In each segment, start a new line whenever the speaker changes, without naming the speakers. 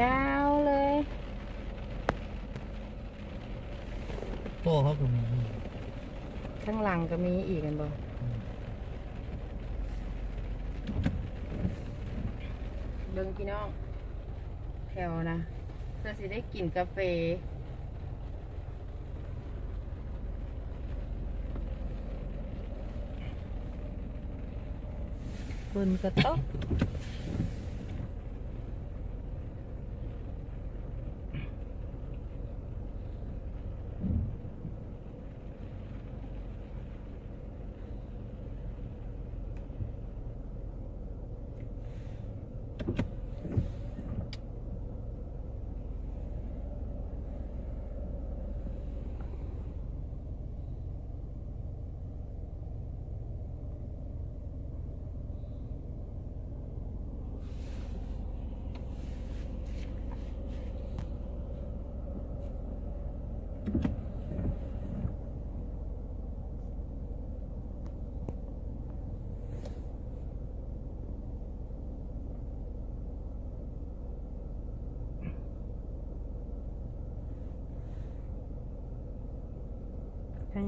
ยาวเลย
โต้เขาก็มี
ข้างหลังก็มีอีกกันบ่เบิ่งพี่น้อง แถวนะเพื่อสิได้กินกาแฟฝนก็ตกข้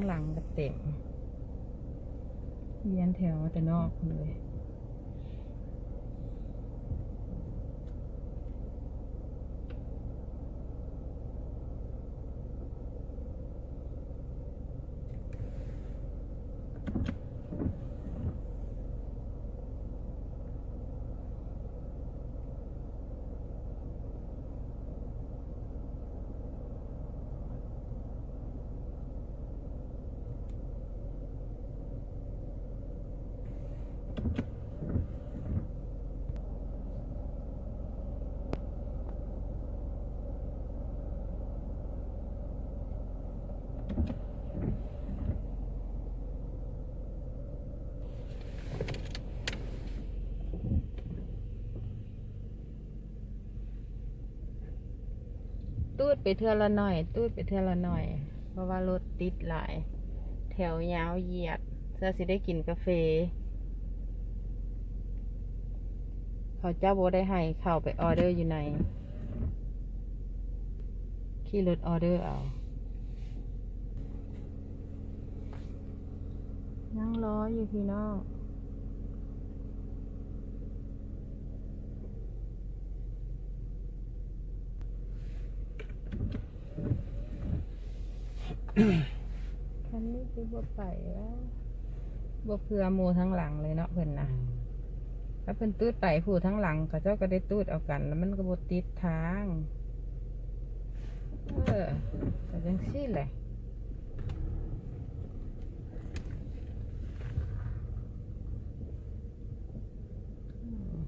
างหลังก็เต็มเยียนแถวแต่นอกเลย ตูดไปเทือละหน่อย ตูดไปเทือละหน่อย เพราะว่ารถติดหลาย แถวยาวเหยียดเพื่อสิได้กินกาแฟเขาเจ้าโบได้ให้เข้าไปออเดอร์อยู่ใน ขี่รถออเดอร์เอา นั่งรออยู่พี่น้องคันนี้คือบ่ไปแล้วบ่เพื่อหมูทั้งหลังเลยเนาะเพิ่นนะถ้าเพิ่นตูดไปผู้ทั้งหลังเขาเจ้าก็ได้ตูดเอากัน แล้วมันก็บ่ติดทาง เออแต่จังซี่แหละอืม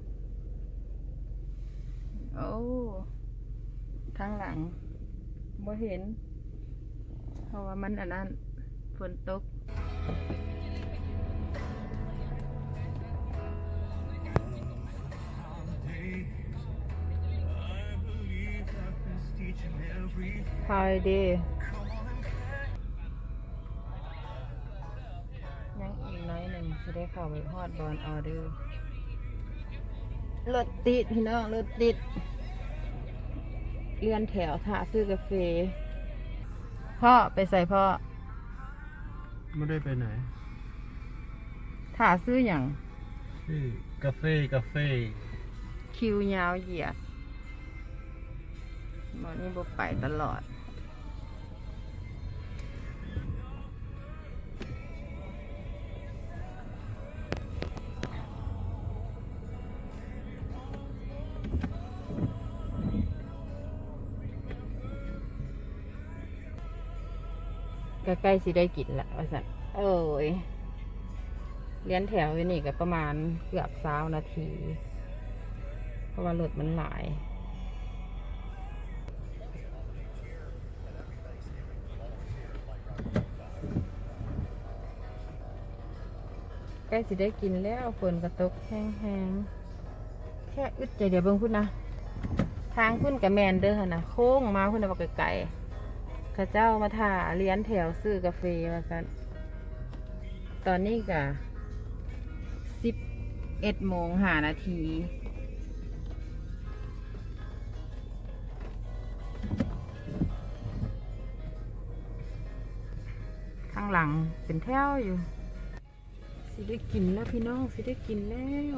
โอ้ทางหลังบ่เห็น เพราะว่ามันอันนั้นฝนตกฮายดียังอีกน้อยหนึ่งจะได้เข้าไปฮอดบอลออเดอร์ รถติดพี่น้องรถติดเลื่อนแถวถ่าซื้อกาแฟพ่อไปใส่พ่อ
ไม่ได้ไปไหน
ถ่าซื้ออย่าง
ชื่อกาเฟกาเฟ
คิวยาวเหยียดวันนี้บไปตลอด ใกล้ๆสิได้กินละว่าสันโอ้ยเลี้ยนแถวอยู่นี่ก็ประมาณเกือบสาวนาที เพราะว่ารถมันหลายใกล้สิได้กินแล้วฝนกระตกแห้งๆ แค่อึดใจเดี๋ยวเบิ่งพุ่นนะ ทางพุ่นกับแมนเด้อหั่นะโค้งมาพุ่นนะบอกไกลๆ ข้าเจ้ามาถ่าเลี้ยนแถวซื้อกาแฟมาสันตอนนี้กะสิบเอ็ดโมงหานาทีข้างหลังเป็นแถวอยู่ สิได้กินแล้วพี่น้อง สิได้กินแล้ว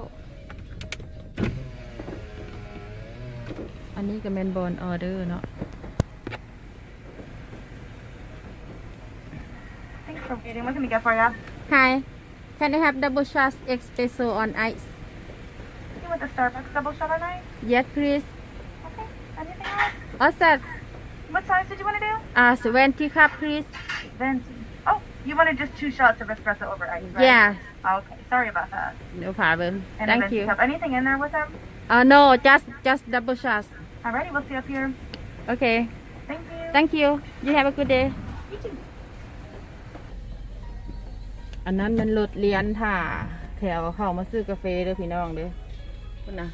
อันนี้ก็เมนบอลออเดอร์เนาะ
What can we get for you?
Hi can I have double shot espresso on ice
You want the Starbucks double shot on ice?
yes please
Okay. Anything else?
also
What size did you want to do?
uh 20 cup please
Venti. Oh, you wanted just two shots of espresso over ice, right?
yeah
Okay. Sorry about that.
no problem
And
thank you
cup. Anything in there with them?
uh no just just double shots
Alrighty, we'll see you up here.
okay
Thank you.
thank you you have a good day
You too.
อันนั้นมันรถเลียนถ่า แถวเข้ามาซื้อกาแฟเด้อพี่น้องเด้อคุณนะ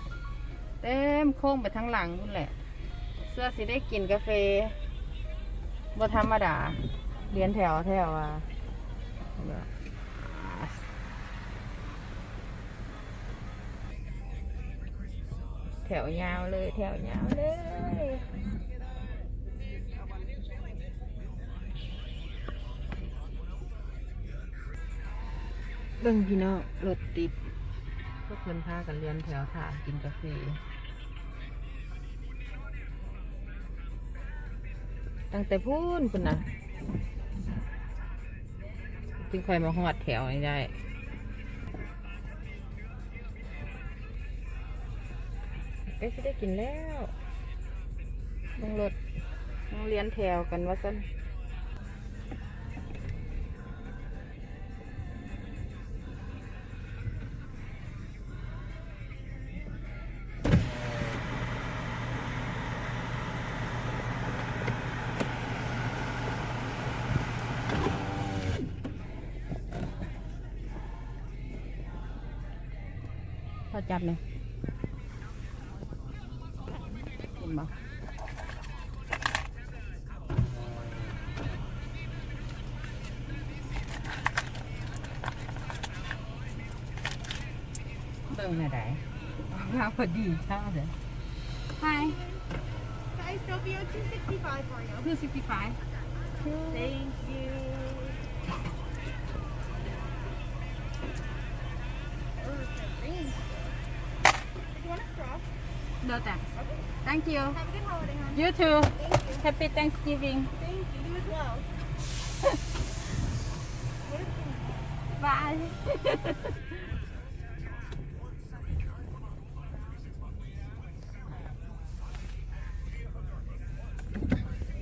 เต็มโค้งไปทั้งหลังนู่นแหละ เสื้อสิได้กินกาแฟบ่ธรรมดาเลียนแถวแถวอะแถวยาวเลย แถวยาวเลย เบิ่งพี่น้องรถติดพวกคนพากันเรียนแถวถ่ากินกาแฟตั้งแต่พูนคุณนะจึงคอยมาหอดแถวนี้ได้เอ๊ะจะได้กินแล้วต้องรถต้องเรียนแถวกันว่าสั้น พอจับเลยเห็นบ่เบิ่งหน่อยได้มาพอดีข้าวเด้อ Hi
Size Sylvia, 265 for you.
265
Thank you. You want a straw?
No thanks Thank you
Have a good holiday, hon.
You too
Thank you.
Happy Thanksgiving
Thank you. You as well.
Bye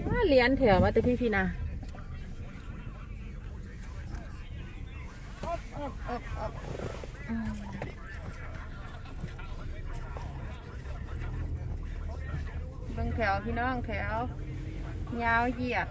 ว่าเรียนแถวมาแต่พี่พี่นะเบิ่งแ ถวพี่น้องแถวยาวเหยียด